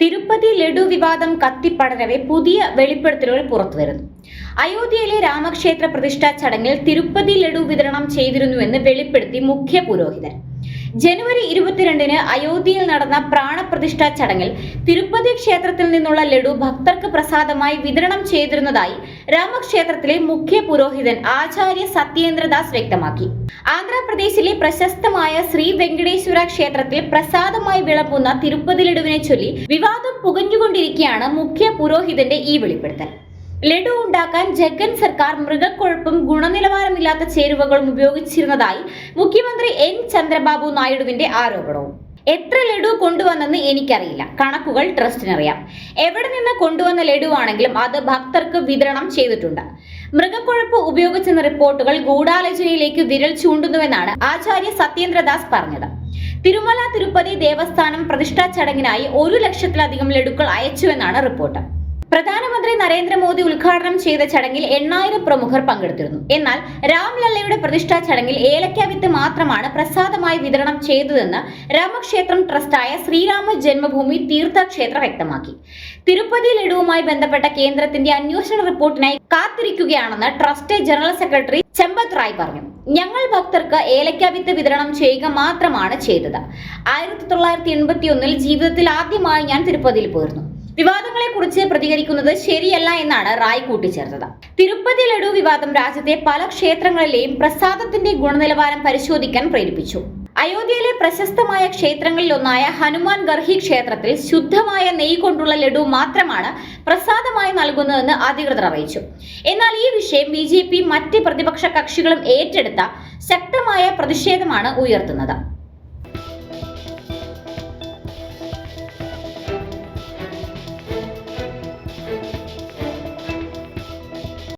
തിരുപ്പതി ലഡു വിവാദം കത്തിപ്പടരവെ പുതിയ വെളിപ്പെടുത്തലുകൾ പുറത്തുവരുന്നു. അയോധ്യയിലെ രാമക്ഷേത്ര പ്രതിഷ്ഠാ ചടങ്ങിൽ തിരുപ്പതി ലഡു വിതരണം ചെയ്തിരുന്നുവെന്ന് വെളിപ്പെടുത്തി മുഖ്യ പുരോഹിതൻ. ജനുവരി ഇരുപത്തിരണ്ടിന് അയോധ്യയിൽ നടന്ന പ്രാണപ്രതിഷ്ഠാ ചടങ്ങിൽ തിരുപ്പതി ക്ഷേത്രത്തിൽ നിന്നുള്ള ലഡു ഭക്തർക്ക് പ്രസാദമായി വിതരണം ചെയ്തിരുന്നതായി രാമക്ഷേത്രത്തിലെ മുഖ്യ പുരോഹിതൻ ആചാര്യ സത്യേന്ദ്രദാസ് വ്യക്തമാക്കി. ആന്ധ്രാപ്രദേശിലെ പ്രശസ്തമായ ശ്രീ വെങ്കടേശ്വര ക്ഷേത്രത്തിൽ പ്രസാദമായി വിളമ്പുന്ന തിരുപ്പതി ലഡുവിനെ ചൊല്ലി വിവാദം പുകഞ്ഞുകൊണ്ടിരിക്കുകയാണ് മുഖ്യ പുരോഹിതന്റെ ഈ വെളിപ്പെടുത്തൽ. ലഡു ഉണ്ടാക്കാൻ ജഗൻ സർക്കാർ മൃഗക്കൊഴുപ്പും ഗുണനിലവാരമില്ലാത്ത ചേരുവകളും ഉപയോഗിച്ചിരുന്നതായി മുഖ്യമന്ത്രി എൻ ചന്ദ്രബാബു നായിഡുവിന്റെ ആരോപണവും. എത്ര ലഡു കൊണ്ടുവന്നെന്ന് എനിക്കറിയില്ല. കണക്കുകൾ ട്രസ്റ്റിനറിയാം. എവിടെ നിന്ന് കൊണ്ടുവന്ന ലഡു ആണെങ്കിലും അത് ഭക്തർക്ക് വിതരണം ചെയ്തിട്ടുണ്ട്. മൃഗക്കൊഴുപ്പ് ഉപയോഗിച്ചെന്ന റിപ്പോർട്ടുകൾ ഗൂഢാലോചനയിലേക്ക് വിരൽ ചൂണ്ടുന്നുവെന്നാണ് ആചാര്യ സത്യേന്ദ്രദാസ് പറഞ്ഞത്. തിരുമല തിരുപ്പതി ദേവസ്ഥാനം പ്രതിഷ്ഠാ ചടങ്ങിനായി ഒരു ലക്ഷത്തിലധികം ലഡുക്കൾ അയച്ചുവെന്നാണ് റിപ്പോർട്ട്. പ്രധാനമന്ത്രി നരേന്ദ്രമോദി ഉദ്ഘാടനം ചെയ്ത ചടങ്ങിൽ എണ്ണായിരം പ്രമുഖർ പങ്കെടുത്തിരുന്നു. എന്നാൽ രാംലല്ലയുടെ പ്രതിഷ്ഠാ ചടങ്ങിൽ ഏലക്ക വിത്ത് മാത്രമാണ് പ്രസാദമായി വിതരണം ചെയ്തതെന്ന് രാമക്ഷേത്രം ട്രസ്റ്റായ ശ്രീരാമ ജന്മഭൂമി തീർത്ഥക്ഷേത്ര വ്യക്തമാക്കി. തിരുപ്പതി ലഡുവുമായി ബന്ധപ്പെട്ട കേന്ദ്രത്തിന്റെ അന്വേഷണ റിപ്പോർട്ടിനായി കാത്തിരിക്കുകയാണെന്ന് trust general secretary Champat Rai പറഞ്ഞു. ഞങ്ങൾ ഭക്തർക്ക് ഏലക്ക വിത്ത് വിതരണം ചെയ്യുക മാത്രമാണ് ചെയ്തത്. ആയിരത്തി തൊള്ളായിരത്തി എൺപത്തി ഒന്നിൽ ജീവിതത്തിൽ ആദ്യമായി ഞാൻ തിരുപ്പതിയിൽ പോയിരുന്നു. വിവാദങ്ങളെ കുറിച്ച് പ്രതികരിക്കുന്നത് ശരിയല്ല എന്നാണ് റായ് കൂട്ടിച്ചേർത്തത്. തിരുപ്പതി ലഡു വിവാദം രാജ്യത്തെ പല ക്ഷേത്രങ്ങളിലെയും പ്രസാദത്തിന്റെ ഗുണനിലവാരം പരിശോധിക്കാൻ പ്രേരിപ്പിച്ചു. അയോധ്യയിലെ പ്രശസ്തമായ ക്ഷേത്രങ്ങളിലൊന്നായ ഹനുമാൻ ഗർഹി ക്ഷേത്രത്തിൽ ശുദ്ധമായ നെയ് കൊണ്ടുള്ള ലഡു മാത്രമാണ് പ്രസാദമായി നൽകുന്നതെന്ന് അധികൃതർ അറിയിച്ചു. എന്നാൽ ഈ വിഷയം ബി ജെ പി മറ്റ് പ്രതിപക്ഷ കക്ഷികളും ഏറ്റെടുത്ത ശക്തമായ പ്രതിഷേധമാണ് ഉയർത്തുന്നത്.